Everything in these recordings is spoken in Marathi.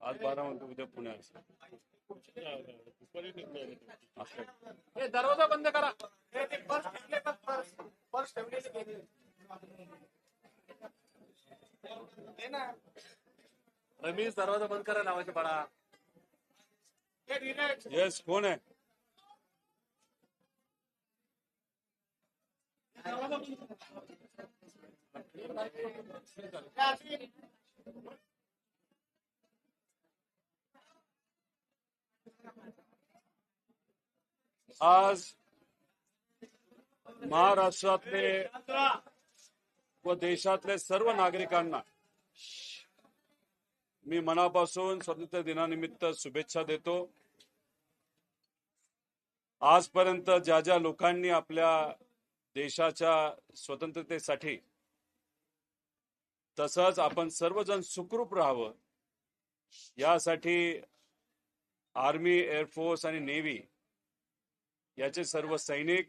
आज बारा म्हणतो उद्या पुण्यात असं. हे दरवाजा बंद करा. हे पर्स ठेवले का पर्स पर्स ठेवलेले गेले. हे ना. रमेश दरवाजा बंद करा नावाचे बाळा. हे येस कोण आहे? आज महाराष्ट्रातले व देशातले सर्व नागरिकांना मी मनापासून स्वातंत्र्य दिनानिमित्त शुभेच्छा देतो. आजपर्यंत ज्या ज्या लोकांनी आपल्या देशाच्या स्वतंत्रतेसाठी तसंच आपण सर्वजण सुखरूप राहावं. यासाठी आर्मी एअरफोर्स आणि नेव्ही याचे सर्व सैनिक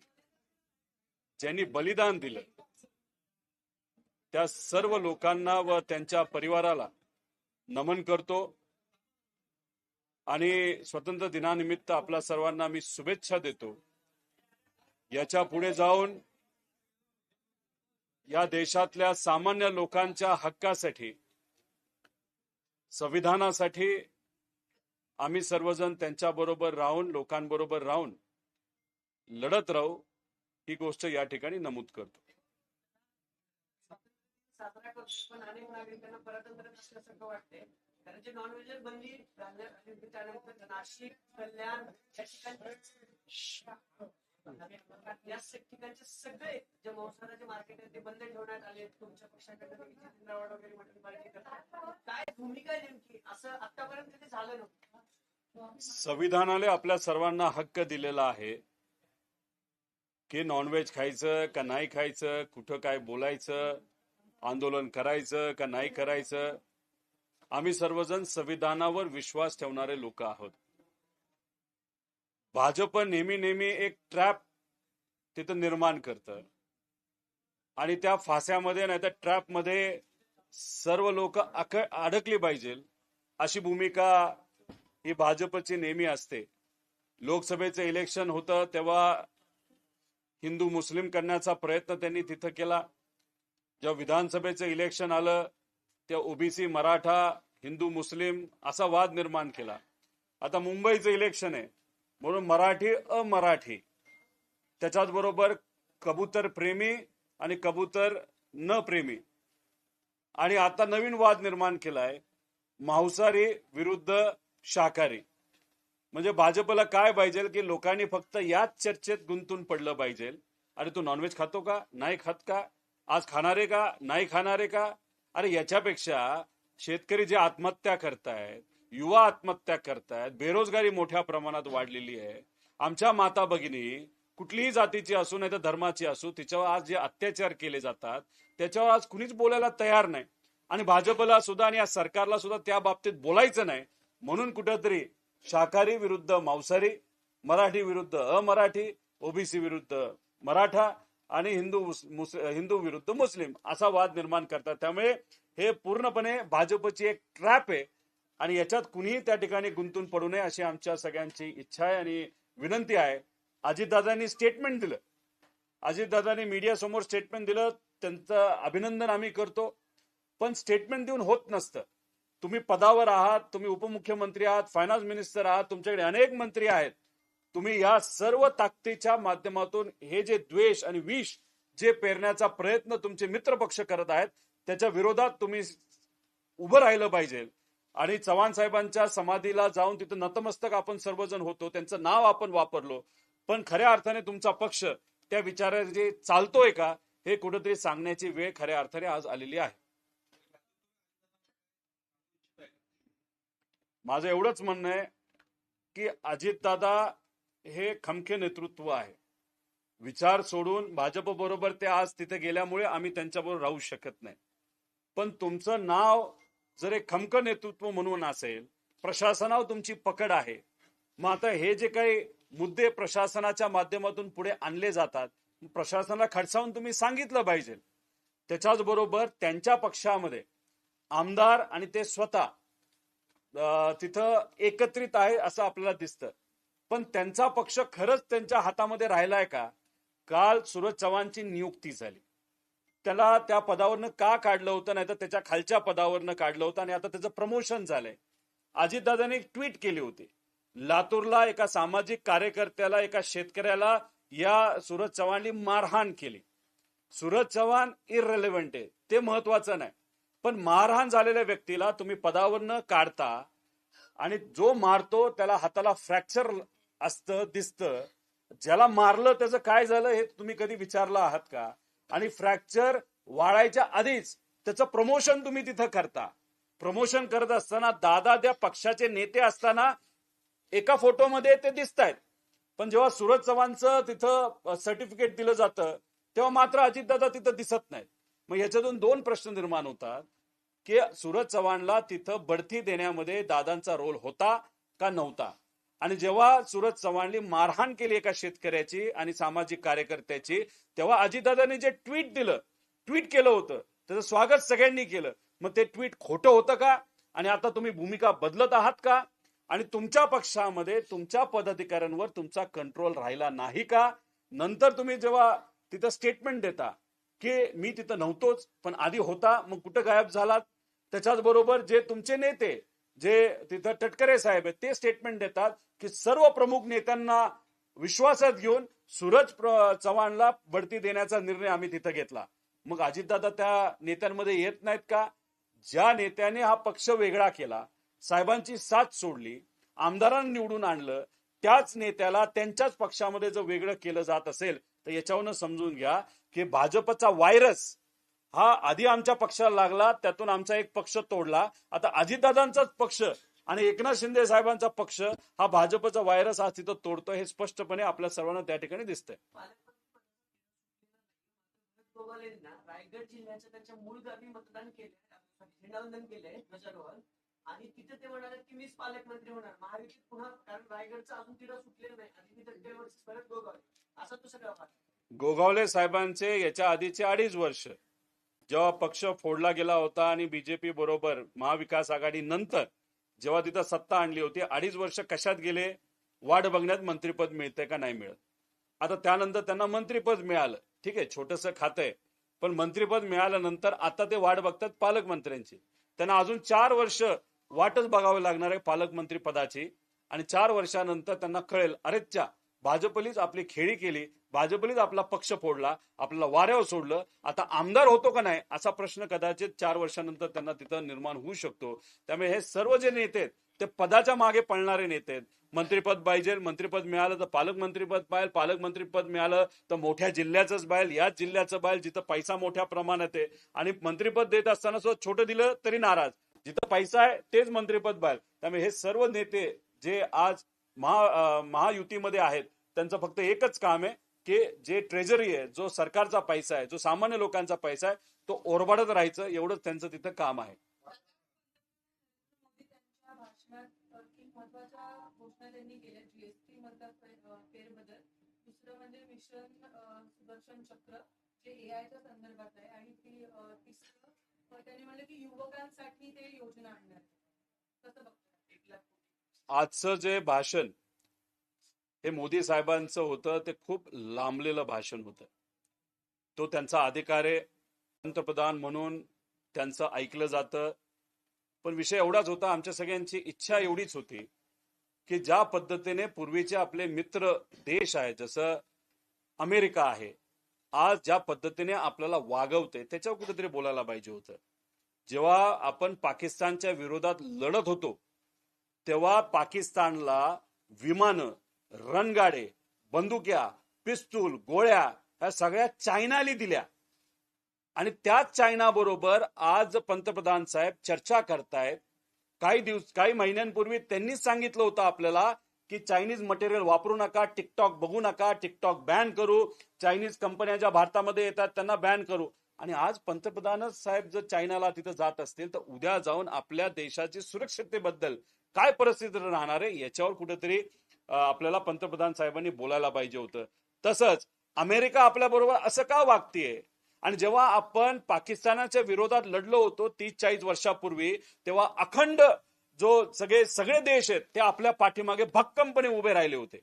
ज्यांनी बलिदान दिलं त्या सर्व लोकांना व त्यांच्या परिवाराला नमन करतो. आणि स्वतंत्र दिनानिमित्त आपल्या सर्वांना मी शुभेच्छा देतो. याच्यापुढे जाऊन या देशातल्या सामान्य लोकांच्या हक्कासाठी संविधानासाठी आम्ही सर्वजण त्यांच्याबरोबर राहून लोकांबरोबर राहून लढत राहू ही गोष्ट या ठिकाणी नमूद करतो. बंदी नाशिक कल्याण या या ठिकाणचे सगळे जे मांसाहाराचे मार्केट आहे ते बंद ठेवण्यात आले तुमच्या पक्षाकडे जितेंद्रवाड वगैरे मटन पार्टी काय भूमिका नेमकी? असं आतापर्यंत ते झालं नव्हतं. संविधानाने आपल्या सर्वांना हक्क दिलेला आहे. की नॉनव्हेज खायचं का नाही खायचं कुठं काय बोलायचं आंदोलन करायचं का नाही करायचं. आम्ही सर्वजण संविधानावर विश्वास ठेवणारे लोक आहोत. भाजप नेहमी नेहमी एक ट्रॅप तिथं निर्माण करतं. आणि त्या फास्यामध्ये नाही तर ट्रॅपमध्ये सर्व लोक अडकली पाहिजे अशी भूमिका ही भाजपची नेहमी असते. लोकसभेचं इलेक्शन होतं तेव्हा हिंदू मुस्लिम करण्याचा प्रयत्न त्यांनी तिथं केला. जेव्हा विधानसभेचं इलेक्शन आलं तेव्हा ओबीसी मराठा हिंदू मुस्लिम असा वाद निर्माण केला. आता मुंबईचं इलेक्शन आहे. म्हणून मराठी अमराठी. त्याच्याच बरोबर कबूतर प्रेमी आणि कबूतर न प्रेमी. आणि आता नवीन वाद निर्माण केलाय. मांसाहारी विरुद्ध शाकाहारी. म्हणजे भाजपला काय पाहिजे की लोकांनी फक्त याच चर्चेत गुंतून पडलं पाहिजे. अरे तू नॉनव्हेज खातो का? नाही खात का? आज खाणारे का? नाही खाणारे का? अरे याच्यापेक्षा शेतकरी जे आत्महत्या करतायत युवा आत्महत्या करतायत बेरोजगारी मोठ्या प्रमाणात वाढलेली आहे. आमच्या माता भगिनी कुठलीही जातीची असू नाही तर धर्माची असू तिच्यावर आज जे अत्याचार केले जातात त्याच्यावर आज कुणीच बोलायला तयार नाही. आणि भाजपला सुद्धा आणि या सरकारला सुद्धा त्या बाबतीत बोलायचं नाही. म्हणून कुठंतरी शाकाहारी विरुद्ध मांसाहारी मराठी विरुद्ध अमराठी ओबीसी विरुद्ध मराठा आणि हिंदू मुस- हिंदू विरुद्ध मुस्लिम असा वाद निर्माण करतात. त्यामुळे हे पूर्णपणे भाजपची एक ट्रॅप आहे. आणि याच्यात कुणीही त्या ठिकाणी गुंतून पडू नये अशी आमच्या सगळ्यांची इच्छा आहे आणि विनंती आहे. अजितदादांनी स्टेटमेंट दिलं. अजितदादांनी मीडिया समोर स्टेटमेंट दिलं. त्यांचं अभिनंदन आम्ही करतो. पण स्टेटमेंट देऊन होत नसतं. तुम्ही पदावर आहात तुम्ही उपमुख्यमंत्री आहात फायनान्स मिनिस्टर आहात तुमच्याकडे अनेक मंत्री आहेत. तुम्ही या सर्व ताकदीच्या माध्यमातून हे जे द्वेष आणि विष जे पेरण्याचा प्रयत्न तुमचे मित्र पक्ष करत आहेत त्याच्या विरोधात तुम्ही उभं राहिलं पाहिजे. आणि चव्हाण साहेबांच्या समाधीला जाऊन तिथं नतमस्तक आपण सर्वजण होतो त्यांचं नाव आपण वापरलो. पण खऱ्या अर्थाने तुमचा पक्ष त्या विचाराचे चालतोय का हे कुठेतरी सांगण्याची वेळ खऱ्या अर्थाने आज आलेली आहे. माझं एवढंच म्हणणं आहे की अजितदादा हे खमखे नेतृत्व आहे. विचार सोडून भाजप बरोबर ते आज तिथे गेल्यामुळे आम्ही त्यांच्याबरोबर राहू शकत नाही. पण तुमचं नाव जर एक खमक नेतृत्व म्हणून असेल प्रशासनावर तुमची पकड आहे. मग आता हे जे काही मुद्दे प्रशासनाच्या माध्यमातून पुढे आणले जातात प्रशासनाला खडसावून तुम्ही सांगितलं पाहिजे. त्याच्याच बरोबर त्यांच्या पक्षामध्ये आमदार आणि ते स्वतः तिथं एकत्रित आहे असं आपल्याला दिसतं. पण त्यांचा पक्ष खरंच त्यांच्या हातामध्ये राहिलाय का? काल सूरज चव्हाणची नियुक्ती झाली. त्याला त्या पदावरनं का काढलं होतं नाही तर त्याच्या खालच्या पदावरनं काढलं होतं आणि आता त्याचं प्रमोशन झालंय. अजितदादांनी एक ट्विट केली होती. लातूरला एका सामाजिक कार्यकर्त्याला एका शेतकऱ्याला या सूरज चव्हाणनी मारहाण केली. सूरज चव्हाण इररेलेव्हंट आहे. ते महत्वाचं नाही. पण मारहाण झालेल्या व्यक्तीला तुम्ही पदावरनं काढता आणि जो मारतो त्याला हाताला फ्रॅक्चर असतं दिसतं. ज्याला मारलं त्याचं काय झालं हे तुम्ही कधी विचारलं आहात का? आणि फ्रॅक्चर वाढायच्या आधीच त्याचं प्रमोशन तुम्ही तिथं करता. प्रमोशन करत असताना दादा त्या पक्षाचे नेते असताना एका फोटोमध्ये ते दिसत आहेत पण जेव्हा सूरज चव्हाणचं तिथं सर्टिफिकेट दिलं जातं तेव्हा मात्र अजितदादा तिथं दिसत नाहीत. मग याच्यातून दोन प्रश्न निर्माण होतात की सूरज चव्हाणला तिथं बढती देण्यामध्ये दादांचा रोल होता का नव्हता? आणि जेव्हा सूरज चव्हाणनी मारहाण केली एका शेतकऱ्याची आणि सामाजिक कार्यकर्त्याची तेव्हा अजितदादांनी जे ट्विट दिलं ट्विट केलं होतं त्याचं स्वागत सगळ्यांनी केलं. मग ते ट्विट खोटं होतं का? आणि आता तुम्ही भूमिका बदलत आहात का? आणि तुमच्या पक्षामध्ये तुमच्या पदाधिकाऱ्यांवर तुमचा कंट्रोल राहिला नाही का? नंतर तुम्ही जेव्हा तिथं स्टेटमेंट देता की मी तिथं नव्हतोच पण आधी होता मग कुठं गायब झालात? त्याच्याच बरोबर जे तुमचे नेते जे तिथं तटकरे साहेब आहेत ते स्टेटमेंट देतात की सर्व प्रमुख नेत्यांना विश्वासात घेऊन सूरज चव्हाणला बढती देण्याचा निर्णय आम्ही तिथं घेतला. मग अजितदादा त्या नेत्यांमध्ये येत नाहीत का? ज्या नेत्याने हा पक्ष वेगळा केला साहेबांची साथ सोडली आमदारांना निवडून आणलं त्याच नेत्याला त्यांच्याच पक्षामध्ये जर वेगळं केलं जात असेल तर याच्यावरनं समजून घ्या की भाजपचा व्हायरस हा आधी आमच्या पक्षाला लागला त्यातून आमचा एक पक्ष तोडला. आता अजितदादांचाच पक्ष आणि एकनाथ शिंदे साहेबांचा पक्ष हा भाजपचा व्हायरस आज तिथं तोडतोय हे स्पष्टपणे आपल्या सर्वांना त्या ठिकाणी दिसतंय. रायगड जिल्ह्याच्या त्यांच्या मूळ गावी मतदान झेंडावंदन केलंय ध्वजारोहण. आणि तिथे ते म्हणाले की मीच पालकमंत्री होणार. महायुतीत पुन्हा कारण रायगडचं अजून सुटलेलं नाही. आणि परत गोगावले. असं तो सगळं गोगावले साहेबांचे याच्या आधीचे अडीच वर्ष. जेव्हा पक्ष फोडला गेला होता आणि बीजेपी बरोबर महाविकास आघाडी नंतर जेव्हा तिथं सत्ता आणली होती अडीच वर्ष कशात गेले वाट बघण्यात मंत्रीपद मिळतंय का नाही मिळत. आता त्यानंतर त्यांना मंत्रीपद मिळालं. ठीक आहे छोटस खातंय पण मंत्रीपद मिळाल्यानंतर आता ते वाट बघतात पालकमंत्र्यांची. त्यांना अजून चार वर्ष वाटच बघावी लागणार आहे पालकमंत्री पदाची आणि चार वर्षानंतर त्यांना कळेल अरेच्या भाजपलीच आपली खेळी केली भाजपलीच आपला पक्ष फोडला आपल्याला वाऱ्यावर सोडलं. आता आमदार होतो का नाही असा प्रश्न कदाचित चार वर्षानंतर त्यांना तिथं निर्माण होऊ शकतो. त्यामुळे हे सर्व जे नेते आहेत ते पदाच्या मागे पळणारे नेते आहेत. मंत्रीपद पाहिजे मंत्रीपद मिळालं तर पालकमंत्रीपद पाहिजे पालकमंत्रीपद मिळालं तर मोठ्या जिल्ह्याचंच बाहेर याच जिल्ह्याचं बाहेर जिथं पैसा मोठ्या प्रमाणात आहे. आणि मंत्रीपद देत असताना सुद्धा छोटं दिलं तरी नाराज. जिथं पैसा आहे तेच मंत्रीपद बाहेर त्यामुळे हे सर्व नेते जे आज महा महायुतीमध्ये आहेत. त्यांचं फक्त एकच काम आहे की जे ट्रेजरी आहे जो सरकारचा पैसा आहे जो सामान्य लोकांचा पैसा आहे तो ओरबाडत राहायचं एवढंच त्यांचं तिथं काम आहे. दुसरं म्हणजे मिशन सुदर्शन चक्र जे एआयच्या संदर्भात आहे आणि ती तिसरं त्यांनी म्हणलं की युवकांसाठी ते योजना आणणार. कसं एक लाख आजचं जे भाषण हे मोदी साहेबांचं होतं ते खूप लांबलेलं भाषण होतं. तो त्यांचा अधिकार आहे पंतप्रधान म्हणून त्यांचं ऐकलं जातं. पण विषय एवढाच होता आमच्या सगळ्यांची इच्छा एवढीच होती की ज्या पद्धतीने पूर्वीचे आपले मित्र देश आहे जसं अमेरिका आहे आज ज्या पद्धतीने आपल्याला वागवते त्याच्यावर कुठेतरी बोलायला पाहिजे होतं. जेव्हा आपण पाकिस्तानच्या विरोधात लढत होतो तेव्हा पाकिस्तानला विमानं रणगाडे बंदुक्या पिस्तूल गोळ्या ह्या सगळ्या चायनाली दिल्या. आणि त्याच चायना बरोबर आज पंतप्रधान साहेब चर्चा करतायत. काही दिवस काही महिन्यांपूर्वी त्यांनीच सांगितलं होतं आपल्याला की चायनीज मटेरियल वापरू नका टिकटॉक बघू नका टिकटॉक बॅन करू. चायनीज कंपन्या ज्या भारतामध्ये येतात त्यांना बॅन करू. आणि आज पंतप्रधानच साहेब जर चायनाला तिथं जात असतील तर उद्या जाऊन आपल्या देशाची सुरक्षिततेबद्दल काय परिस्थिती राहणार आहे याच्यावर कुठेतरी आपल्याला पंतप्रधान साहेबांनी बोलायला पाहिजे होतं. तसंच अमेरिका आपल्या बरोबर असं का वागतेय? आणि जेव्हा आपण पाकिस्तानाच्या विरोधात लढलो होतो तीस चाळीस वर्षापूर्वी तेव्हा अखंड जो सगळे सगळे देश आहेत ते आपल्या पाठीमागे भक्कमपणे उभे राहिले होते.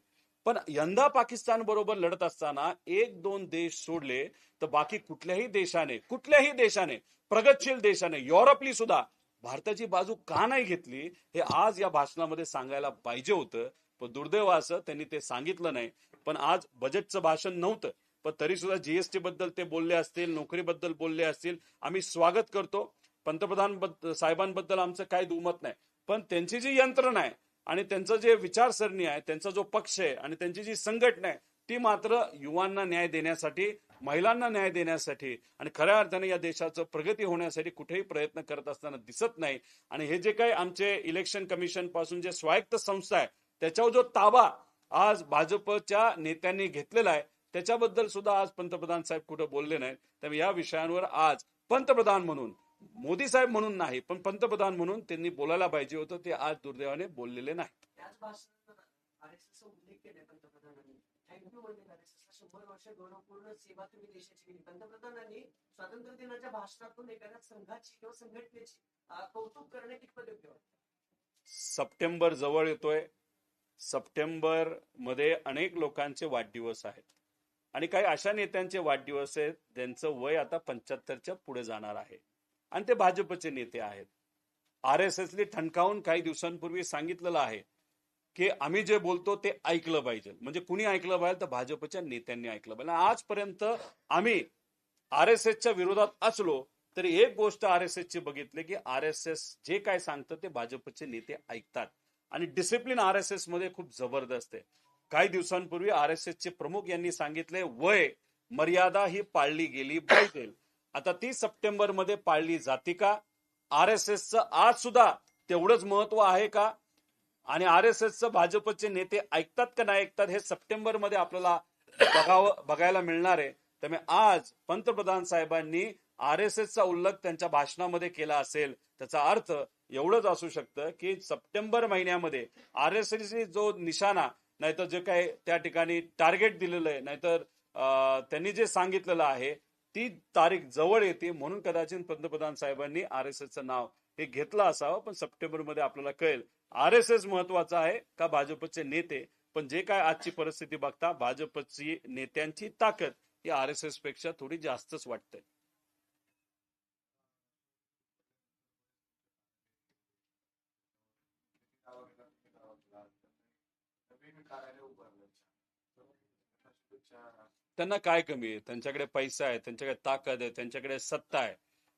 पण यंदा पाकिस्तान बरोबर लढत असताना एक दोन देश सोडले तर बाकी कुठल्याही देशाने कुठल्याही देशाने प्रगतशील देशाने युरोपली सुद्धा भारताची बाजू का नाही घेतली हे आज या भाषणामध्ये सांगायला पाहिजे होतं. पण दुर्दैव असं त्यांनी ते सांगितलं नाही. पण आज बजेटचं भाषण नव्हतं. पण तरी सुद्धा जीएसटी बद्दल ते बोलले असतील नोकरीबद्दल बोलले असतील आम्ही स्वागत करतो. पंतप्रधान साहेबांबद्दल आमचं काही दुमत नाही. पण त्यांची जी यंत्रणा आहे आणि त्यांचं जे विचारसरणी आहे त्यांचा जो पक्ष आहे आणि त्यांची जी संघटना आहे ती मात्र युवांना न्याय देण्यासाठी महिलांना न्याय देण्यासाठी आणि खऱ्या अर्थाने या देशाचं प्रगती होण्यासाठी कुठेही प्रयत्न करत असताना दिसत नाही. आणि हे जे काही आमचे इलेक्शन कमिशनपासून जे स्वायत्त संस्था आहे त्याच्यावर जो ताबा आज भाजपच्या नेत्यांनी घेतलेला आहे त्याच्याबद्दल सुद्धा आज पंतप्रधान साहेब कुठं बोलले नाहीत. त्यामुळे या विषयांवर आज पंतप्रधान म्हणून मोदी साहेब म्हणून नाही पण पंतप्रधान म्हणून त्यांनी बोलायला पाहिजे होतं ते आज दुर्दैवाने बोललेले नाही पंतप्रधानांनी. स्वातंत्र्य दिनाच्या भाषणातून एखाद्या संघाची किंवा संघटनेची कौतुक करणे कितपत योग्य? सप्टेंबर जवळ येतोय. सप्टेंबरमध्ये अनेक लोकांचे वाढदिवस आहेत. आणि काही अशा नेत्यांचे वाढदिवस आहेत ज्यांचं वय आता पंच्याहत्तरच्या पुढे जाणार आहे. आणि ते भाजपचे नेते आहेत. आर एस एसने ठणकावून काही दिवसांपूर्वी सांगितलेलं आहे की आम्ही जे बोलतो ते ऐकलं पाहिजे. म्हणजे कुणी ऐकलं पाहिजे तर भाजपच्या नेत्यांनी ऐकलं पाहिजे. आजपर्यंत आम्ही आर एस एसच्या विरोधात असलो तरी एक गोष्ट आर एस एसची बघितली की आर एस एस जे काय सांगतं ते भाजपचे नेते ऐकतात. आणि डिसिप्लिन आर एस एसमध्ये खूप जबरदस्त आहे. काही दिवसांपूर्वी आर एस एसचे प्रमुख यांनी सांगितले वय मर्यादा ही पाळली गेली पाहिजे. आता ती सप्टेंबरमध्ये पाळली जाते का? आर एस एसचं आज सुद्धा तेवढंच महत्त्व आहे का? आणि आर एस एसचं भाजपचे नेते ऐकतात का नाही ऐकतात हे सप्टेंबरमध्ये आपल्याला बघावं बघायला मिळणार आहे. त्यामुळे आज पंतप्रधान साहेबांनी आर एस एसचा उल्लेख त्यांच्या भाषणामध्ये केला असेल त्याचा अर्थ एवढंच असू शकतं की सप्टेंबर महिन्यामध्ये आर एस एस जो निशाणा नाहीतर जे काही त्या ठिकाणी टार्गेट दिलेलं आहे नाहीतर त्यांनी जे सांगितलेलं आहे ती तारीख जवळ येते म्हणून कदाचित पंतप्रधान साहेबांनी आर एस एसचं नाव हे घेतलं असावं पण सप्टेंबरमध्ये आपल्याला कळेल. आर एस एस महत्त्वाचा आहे का भाजपचे नेते? पण जे काय आजची परिस्थिती बघता भाजपची नेत्यांची ताकद ही आर एस एसपेक्षा थोडी जास्तच वाटते त्यांना काय कमी आहे? त्यांच्याकडे पैसा आहे त्यांच्याकडे ताकद आहे त्यांच्याकडे सत्ता आहे.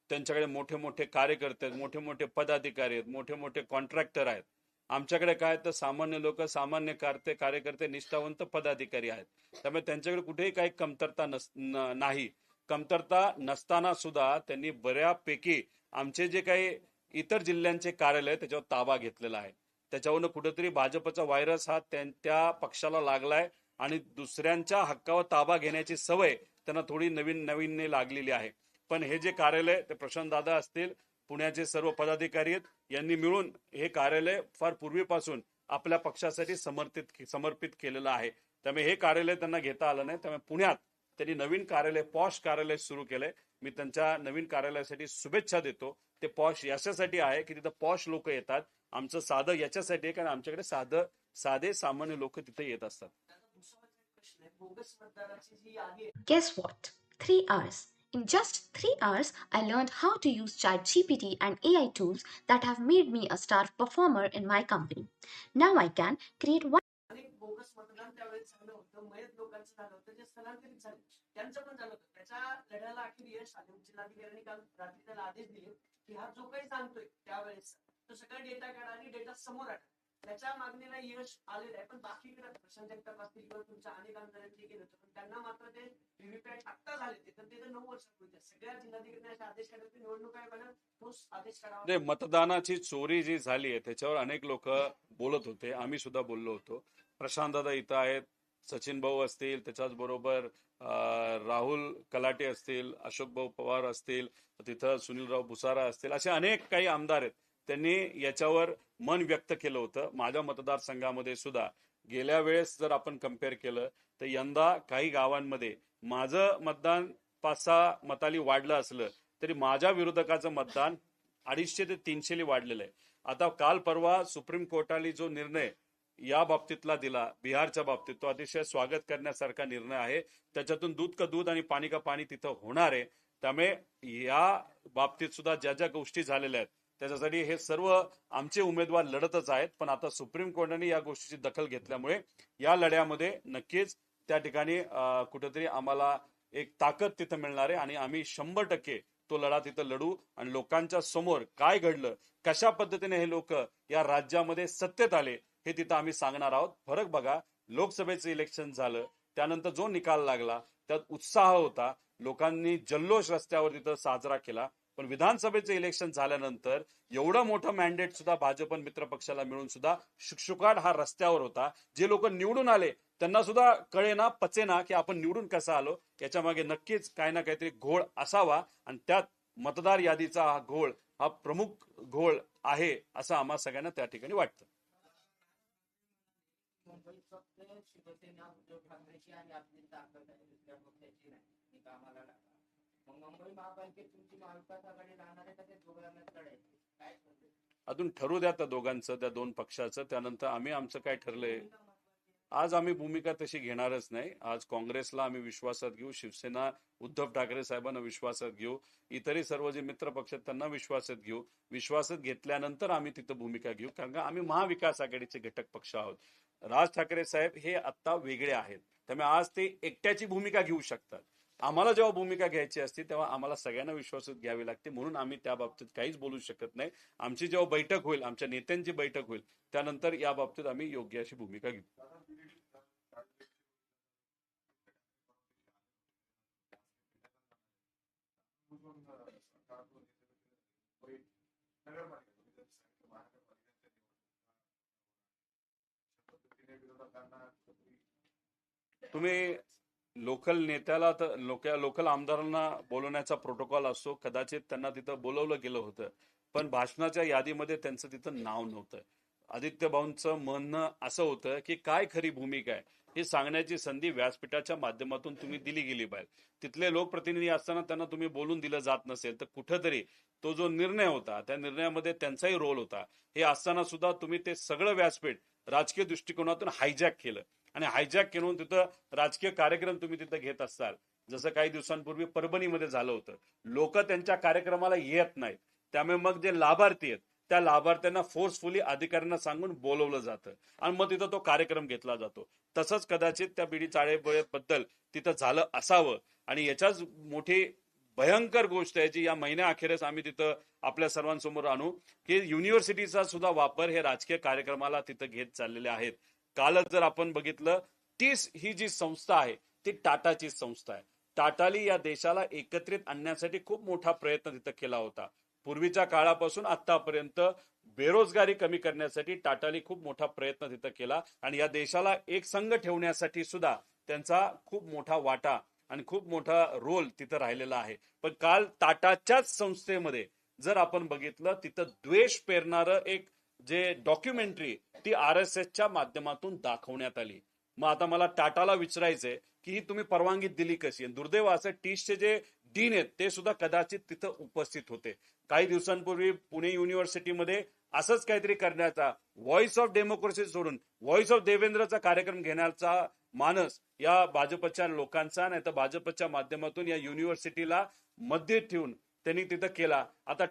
त्यांच्याकडे मोठे मोठे कार्यकर्ते आहेत मोठे मोठे पदाधिकारी आहेत मोठे मोठे कॉन्ट्रॅक्टर आहेत. आमच्याकडे काय तर सामान्य लोक सामान्य कार्य कार्यकर्ते निष्ठावंत पदाधिकारी आहेत. त्यामुळे त्यांच्याकडे कुठेही काही कमतरता नस नाही. कमतरता नसताना सुद्धा त्यांनी बऱ्यापैकी आमचे जे काही इतर जिल्ह्यांचे कार्यालय त्याच्यावर ताबा घेतलेला आहे. त्याच्यावरनं कुठेतरी भाजपचा व्हायरस हा त्यां- त्या पक्षाला लागलाय. आणि दुसऱ्यांच्या हक्कावर ताबा घेण्याची सवय त्यांना थोडी नवीन नवीनने लागलेली आहे. पण हे जे कार्यालय ते प्रशांत दादा असतील पुण्याचे सर्व पदाधिकारी आहेत यांनी मिळून हे कार्यालय फार पूर्वीपासून आपल्या पक्षासाठी समर्पित समर्पित केलेलं आहे. त्यामुळे हे कार्यालय त्यांना घेता आलं नाही. त्यामुळे पुण्यात त्यांनी नवीन कार्यालय पॉश कार्यालय सुरू केलंय. मी त्यांच्या नवीन कार्यालयासाठी शुभेच्छा देतो. ते पॉश याच्यासाठी आहे की तिथं पॉश लोक येतात. आमचं साधं याच्यासाठी आहे कारण आमच्याकडे साधं साधे सामान्य लोक तिथे येत असतात. Guess what? Three hours. In just three hours, I learned how to use ChatGPT and AI tools that have made me a star performer in my company. Now I can create one. आणि बोगस मतदान त्यावेळेस झालं होतं मयत लोकांचं झालं होतं जे स्थलांतरित झाले त्यांचं पण झालं होतं त्याच्या लढ्याला अखेर यश आले जिल्हाधिकाऱ्यांनी काल रात्री त्याला आदेश दिले की हा जो काही सांगतोय त्यावेळेस तो सगळा डेटा काढा आणि डेटा समोर आला त्याच्या मागणीला यश आलेलं आहे. पण बाकीकडे प्रशांत जगताप असतील किंवा तुमच्या अनेक आमदारांनी केलं होतं. पण त्यांना मात्र ते व्हीव्हीपॅट आत्ता झाले ते. तर ते तर नऊ वर्षापूर्वी म्हणजे सगळ्या जिल्हाधिकाऱ्यांनी असे आदेश काढले निवडणूक आयोगानं ठोस आदेश काढावा मतदानाची चोरी जी झाली आहे त्याच्यावर अनेक लोक बोलत होते. आम्ही सुद्धा बोललो होतो. प्रशांत दादा इथं आहेत. सचिन भाऊ असतील. त्याच्याच बरोबर राहुल कलाटे असतील. अशोक भाऊ पवार असतील. तिथं सुनीलराव भुसारा असतील. असे अनेक काही आमदार आहेत. त्यांनी याच्यावर मन व्यक्त केलं होतं. माझ्या मतदारसंघामध्ये सुद्धा गेल्या वेळेस जर आपण कंपेअर केलं तर यंदा काही गावांमध्ये माझं मतदान पाच सहा मताली वाढलं असलं तरी माझ्या विरोधकाचं मतदान अडीचशे ते तीनशेली वाढलेलं आहे. आता काल परवा सुप्रीम कोर्टाने जो निर्णय या बाबतीतला दिला बिहारच्या बाबतीत तो अतिशय स्वागत करण्यासारखा निर्णय आहे. त्याच्यातून दूध का दूध आणि पाणी का पाणी तिथं होणार आहे. त्यामुळे या बाबतीत सुद्धा ज्या ज्या गोष्टी झालेल्या आहेत त्याच्यासाठी हे सर्व आमचे उमेदवार लढतच आहेत. पण आता सुप्रीम कोर्टाने या गोष्टीची दखल घेतल्यामुळे या लढ्यामध्ये नक्कीच त्या ठिकाणी कुठेतरी आम्हाला एक ताकद तिथं मिळणार आहे आणि आम्ही शंभर टक्के तो लढा तिथं लढू आणि लोकांच्या समोर काय घडलं कशा पद्धतीने हे लोक या राज्यामध्ये सत्तेत आले हे तिथं आम्ही सांगणार आहोत. फरक बघा लोकसभेचं इलेक्शन झालं त्यानंतर जो निकाल लागला त्यात उत्साह होता लोकांनी जल्लोष रस्त्यावर तिथं साजरा केला. पण विधानसभेचं इलेक्शन झाल्यानंतर एवढं मोठं मॅन्डेट सुद्धा भाजप मित्र पक्षाला मिळून सुद्धा शुकशुकाट हा रस्त्यावर होता. जे लोक निवडून आले त्यांना सुद्धा कळेना पचेना की आपण निवडून कसं आलो. याच्या मागे नक्कीच काही ना काहीतरी घोळ असावा आणि त्यात मतदार यादीचा हा घोळ हा प्रमुख घोळ आहे असं आम्हा सगळ्यांना त्या ठिकाणी वाटतं. शिवसेना उद्धव ठाकरेची आणि आपली ताकद आहे दुसऱ्या पक्षाची नाही ही कामाला मग मुंबई महापालिकेत तुमची महाविकास आघाडी आहे का? ते दोघांना काय अजून ठरू द्या त्या दोघांचं त्या दोन पक्षाचं. त्यानंतर आम्ही आमचं काय ठरलंय? आज आम्ही भूमिका तशी घेणारच नाही. आज काँग्रेसला आम्ही विश्वासात घेऊ शिवसेना उद्धव ठाकरे साहेबांना विश्वासात घेऊ इतरही सर्व जे मित्र पक्ष आहेत त्यांना विश्वासात घेऊ. विश्वासात घेतल्यानंतर आम्ही तिथं भूमिका घेऊ कारण का आम्ही महाविकास आघाडीचे घटक पक्ष आहोत. राज ठाकरे साहेब हे आत्ता वेगळे आहेत. त्यामुळे आज ते एकट्याची भूमिका घेऊ शकतात. आम्हाला जेव्हा भूमिका घ्यायची असते तेव्हा आम्हाला सगळ्यांना विश्वासात घ्यावी लागते. म्हणून आम्ही त्या बाबतीत काहीच बोलू शकत नाही. आमची जेव्हा बैठक होईल आमच्या नेत्यांची बैठक होईल त्यानंतर या बाबतीत आम्ही योग्य अशी भूमिका घेऊ. तुम्ही लोकल नेत्याला तर लोक लोकल आमदारांना बोलवण्याचा प्रोटोकॉल असतो कदाचित त्यांना तिथं बोलवलं गेलं होतं. पण भाषणाच्या यादीमध्ये त्यांचं तिथं नाव नव्हतं. आदित्य भाऊंचं म्हणणं असं होतं की काय खरी भूमिका आहे हे सांगण्याची संधी व्यासपीठाच्या माध्यमातून तुम्ही दिली गेली पाहिजे. तिथले लोकप्रतिनिधी असताना त्यांना तुम्ही बोलून दिलं जात नसेल तर कुठंतरी तो जो निर्णय होता त्या निर्णयामध्ये त्यांचाही रोल होता. हे असताना सुद्धा तुम्ही ते सगळं व्यासपीठ राजकीय दृष्टिकोनातून हायजॅक केलं. आणि हायजॅक करून तिथं राजकीय कार्यक्रम तुम्ही तिथं घेत असाल. जसं काही दिवसांपूर्वी परभणीमध्ये झालं होतं. लोक त्यांच्या कार्यक्रमाला येत नाहीत. त्यामुळे मग जे लाभार्थी आहेत त्या लाभार्थ्यांना फोर्सफुली अधिकाऱ्यांना सांगून बोलवलं जातं. आणि मग तिथं तो कार्यक्रम घेतला जातो. तसंच कदाचित त्या बिडी चाळेबद्दल तिथं झालं असावं. आणि याच्याच मोठी भयंकर गोष्ट आहे जी या महिन्याअखेरच आम्ही तिथं आपल्या सर्वांसमोर आणू की युनिव्हर्सिटीचा सुद्धा वापर हे राजकीय कार्यक्रमाला तिथं घेत चाललेले आहेत. कालच जर आपण बघितलं टीस ही जी संस्था आहे ती टाटाची संस्था आहे. टाटाली या देशाला एकत्रित आणण्यासाठी खूप मोठा प्रयत्न तिथं केला होता. पूर्वीच्या काळापासून आतापर्यंत बेरोजगारी कमी करण्यासाठी टाटाली खूप मोठा प्रयत्न तिथं केला आणि या देशाला एक संघ ठेवण्यासाठी सुद्धा त्यांचा खूप मोठा वाटा आणि खूप मोठा रोल तिथं राहिलेला आहे. पण काल टाटाच्याच संस्थेमध्ये जर आपण बघितलं तिथं द्वेष पेरणारं एक जे डॉक्युमेंटरी ती आर एस एसच्या माध्यमातून दाखवण्यात आली. मग आता मला टाटाला विचारायचंय की ही तुम्ही परवानगी दिली कशी? दुर्दैव असं टीसचे जे डीन आहेत ते सुद्धा कदाचित तिथं उपस्थित होते. काही दिवसांपूर्वी पुणे युनिव्हर्सिटीमध्ये असंच काहीतरी करण्याचा व्हॉइस ऑफ डेमोक्रेसी सोडून व्हॉइस ऑफ देवेंद्रचा कार्यक्रम घेण्याचा मानस या भाजपच्या लोकांचा नाही तर भाजपच्या माध्यमातून या युनिव्हर्सिटीला मध्ये ठेवून त्यांनी तिथं केला. आता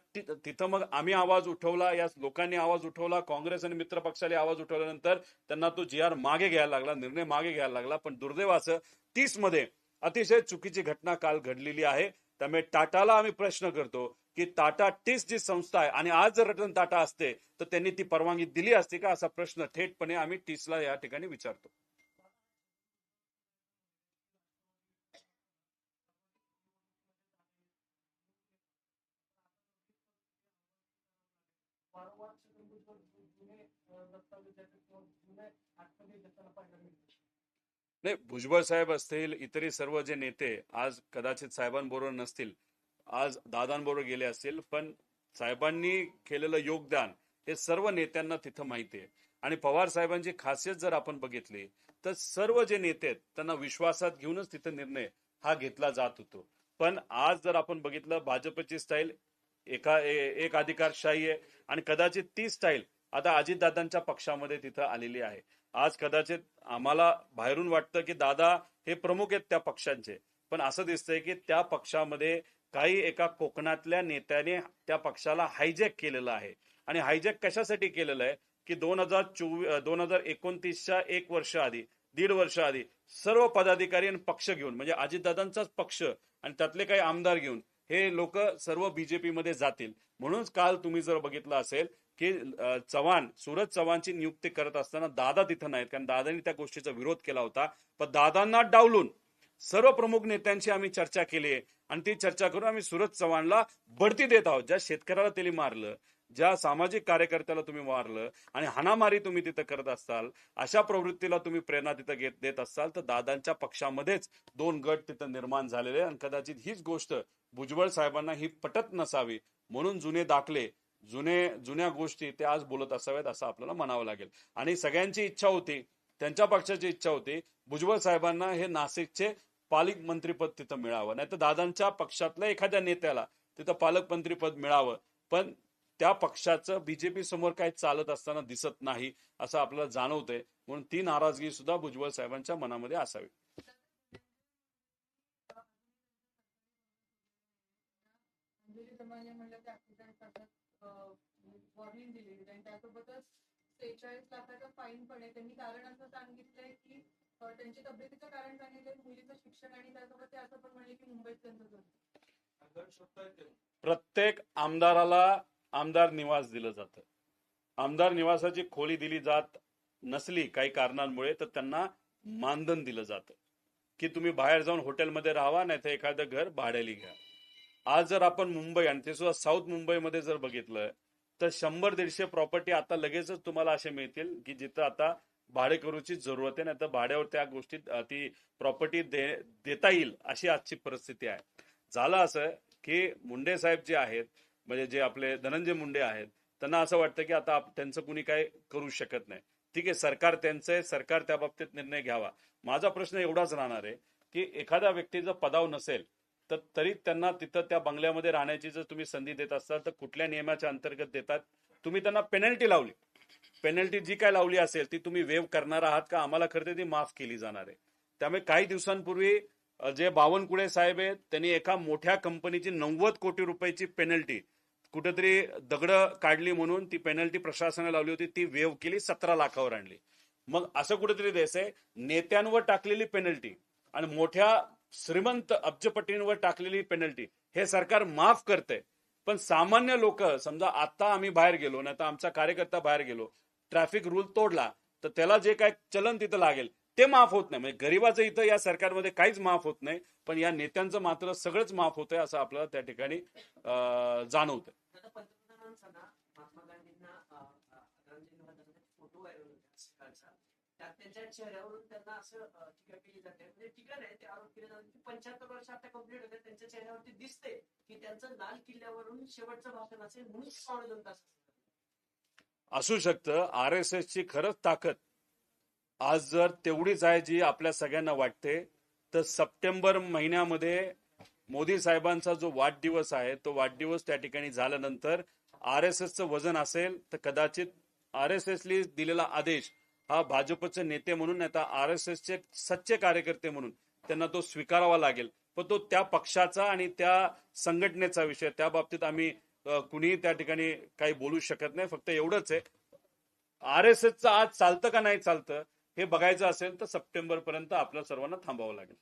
तिथं मग आम्ही आवाज उठवला या लोकांनी आवाज उठवला काँग्रेस आणि मित्र पक्षाने आवाज उठवल्यानंतर त्यांना तो जी आर मागे घ्यायला लागला निर्णय मागे घ्यायला लागला. पण दुर्दैवाचं तीसमध्ये अतिशय चुकीची घटना काल घडलेली आहे. त्यामुळे टाटाला आम्ही प्रश्न करतो की टाटा टीस जी संस्था आहे आणि आज जर रतन टाटा असते तर त्यांनी ती परवानगी दिली असती का? असा प्रश्न थेटपणे आम्ही टीसला या ठिकाणी विचारतो वारंवार छत्रपतीवर जुने अं, दस्तावेज आहेत किंवा जुने आठवणी देताना पाहायला मिळते नाही भुजबळ साहेब असतील इतरही सर्व जे नेते आज कदाचित साहेबांबरोबर नसतील आज दादांबरोबर गेले असतील पण साहेबांनी केलेलं योगदान हे सर्व नेत्यांना तिथं माहिती आहे. आणि पवार साहेबांची खासियत जर आपण बघितली तर सर्व जे नेते आहेत त्यांना विश्वासात घेऊनच तिथे निर्णय हा घेतला जात होतो. पण आज जर आपण बघितलं भाजपची स्टाईल एका ए- एक अधिकारशाही आहे आणि कदाचित ती स्टाईल आता अजितदादांच्या पक्षामध्ये तिथं आलेली आहे. आज कदाचित आम्हाला बाहेरून वाटतं की दादा हे प्रमुख आहेत त्या पक्षांचे. पण असं दिसतंय की त्या पक्षामध्ये काही एका कोकणातल्या नेत्याने त्या पक्षाला हायजॅक केलेलं आहे. आणि हायजॅक कशासाठी केलेलं आहे? की दोन हजार चोवीस दोन हजार एकोणतीसच्या एक वर्ष आधी दीड वर्ष आधी सर्व पदाधिकारी आणि पक्ष घेऊन म्हणजे अजितदादांचाच पक्ष आणि त्यातले काही आमदार घेऊन हे लोक सर्व बीजेपी मध्ये जातील. म्हणूनच काल तुम्ही जर बघितलं असेल की चव्हाण सूरज चव्हाणची नियुक्ती करत असताना दादा तिथं नाहीत कारण दादांनी त्या गोष्टीचा विरोध केला होता. पण दादांना डावलून सर्व प्रमुख नेत्यांशी आम्ही चर्चा केली आहे. आणि ती चर्चा करून आम्ही सूरज चव्हाणला बढती देत आहोत. ज्या शेतकऱ्याला त्यांनी मारलं ज्या सामाजिक कार्यकर्त्याला तुम्ही मारलं आणि हाणामारी तुम्ही तिथं करत असाल अशा प्रवृत्तीला तुम्ही प्रेरणा तिथं घेत देत असाल तर दादांच्या पक्षामध्येच दोन गट तिथं निर्माण झालेले आणि कदाचित हीच गोष्ट भुजबळ साहेबांना ही पटत नसावी म्हणून जुने दाखले जुने जुन्या गोष्टी ते आज बोलत असाव्यात असं आपल्याला म्हणावं लागेल. आणि सगळ्यांची इच्छा होती त्यांच्या पक्षाची इच्छा होती भुजबळ साहेबांना हे नाशिकचे पालकमंत्रीपद तिथं मिळावं. नाही तर दादांच्या पक्षातल्या एखाद्या नेत्याला तिथं पालकमंत्रीपद मिळावं. पण त्या पक्षाचं बीजेपी समोर काही चालत असताना दिसत नाही असं आपल्याला जाणवतंय. म्हणून ती नाराजगी सुद्धा भुजबळ साहेबांच्या मनामध्ये असावी अंजली दमाने म्हणलं त्या ऍक्सिडेंट वॉर्निंग दिलेली आणि त्यासोबतच सेहेचाळीस लाखाचा फाईन पण आहे. त्यांनी कारण असं सांगितलंय की त्यांची तब्येतीचं कारण सांगितलंय मुलीचं शिक्षण आणि त्यासोबत ते असं पण म्हणले की मुंबईत त्यांचं घर प्रत्येक आमदाराला आमदार निवास दिलं जातं. आमदार निवासाची खोली दिली जात नसली काही कारणांमुळे तर त्यांना मानधन दिलं जातं. की तुम्ही बाहेर जाऊन हॉटेलमध्ये राहावा नाही तर एखादं घर भाड्याली घ्या. आज जर आपण मुंबई आणि ते सुद्धा साऊथ मुंबईमध्ये जर बघितलं तर शंभर दीडशे प्रॉपर्टी आता लगेचच तुम्हाला असे मिळतील की जिथं आता भाडेकरूची जरूरत आहे नाही तर भाड्यावर त्या गोष्टीत ती प्रॉपर्टी दे देता येईल अशी आजची परिस्थिती आहे. झालं असं की मुंडे साहेब जे आहेत म्हणजे जे आपले धनंजय मुंडे आहेत त्यांना असं वाटतं की आता त्यांचं कुणी काय करू शकत नाही. ठीक आहे सरकार त्यांचं आहे सरकार त्या बाबतीत निर्णय घ्यावा. माझा प्रश्न एवढाच राहणार आहे की एखाद्या व्यक्तीचं पदाव नसेल तर तरी त्यांना तिथं त्या बंगल्यामध्ये राहण्याची जर तुम्ही संधी देत असाल तर कुठल्या नियमाच्या अंतर्गत देतात? तुम्ही त्यांना पेनल्टी लावली. पेनल्टी जी काय लावली असेल ती तुम्ही वेव्ह करणार आहात का? आम्हाला खरं तर ती माफ केली जाणार आहे. त्यामुळे काही दिवसांपूर्वी जे बावनकुळे साहेब आहेत त्यांनी एका मोठ्या कंपनीची नव्वद कोटी रुपयाची पेनल्टी कुठेतरी दगड काढली म्हणून ती पेनल्टी प्रशासनाने लावली होती ती वेव्ह केली सतरा लाखावर आणली. मग असं कुठेतरी द्यायचंय नेत्यांवर टाकलेली पेनल्टी आणि मोठ्या श्रीमंत अब्जपटींवर टाकलेली पेनल्टी हे सरकार माफ करते पण सामान्य लोक समजा आता आम्ही बाहेर गेलो नाही तर आमचा कार्यकर्ता बाहेर गेलो ट्रॅफिक रूल तोडला तर त्याला जे काय चलन तिथं लागेल ते माफ होत नाही. म्हणजे गरीबाचं इथं या सरकारमध्ये काहीच माफ होत नाही पण या नेत्यांचं मात्र सगळंच माफ होतंय असं आपल्याला त्या ठिकाणी अं, जाणवतं त्यात त्यांच्या चेहऱ्यावरून त्यांना असं टीका केली जाते. म्हणजे टीका नाही ते आरोप केले जातात. की पंच्याहत्तर वर्ष आता कंप्लीट होते. त्यांच्या चेहऱ्यावरती दिसते की त्यांचं लाल किल्ल्यावरून शेवटचं भाषण असेल म्हणून पावणे दोन तास असू शकतं. आर एस एस ची खरंच ताकद. आज जर तेवढीच आहे जी आपल्या सगळ्यांना वाटते तर सप्टेंबर महिन्यामध्ये मोदी साहेबांचा जो वाढदिवस आहे तो वाढदिवस त्या ठिकाणी झाल्यानंतर आर एस एसचं वजन असेल तर कदाचित आर एस एसली दिलेला आदेश हा भाजपचे नेते म्हणून नाही तर आर एस एसचे सच्चे कार्यकर्ते म्हणून त्यांना तो स्वीकारावा लागेल. पण तो त्या पक्षाचा आणि त्या संघटनेचा विषय त्या बाबतीत आम्ही कुणीही त्या ठिकाणी काही बोलू शकत नाही. फक्त एवढंच आहे. आर एस एसचं आज चालतं का नाही चालतं हे बघायचं असेल तर सप्टेंबर पर्यंत आपल्या सर्वांना थांबावं लागेल.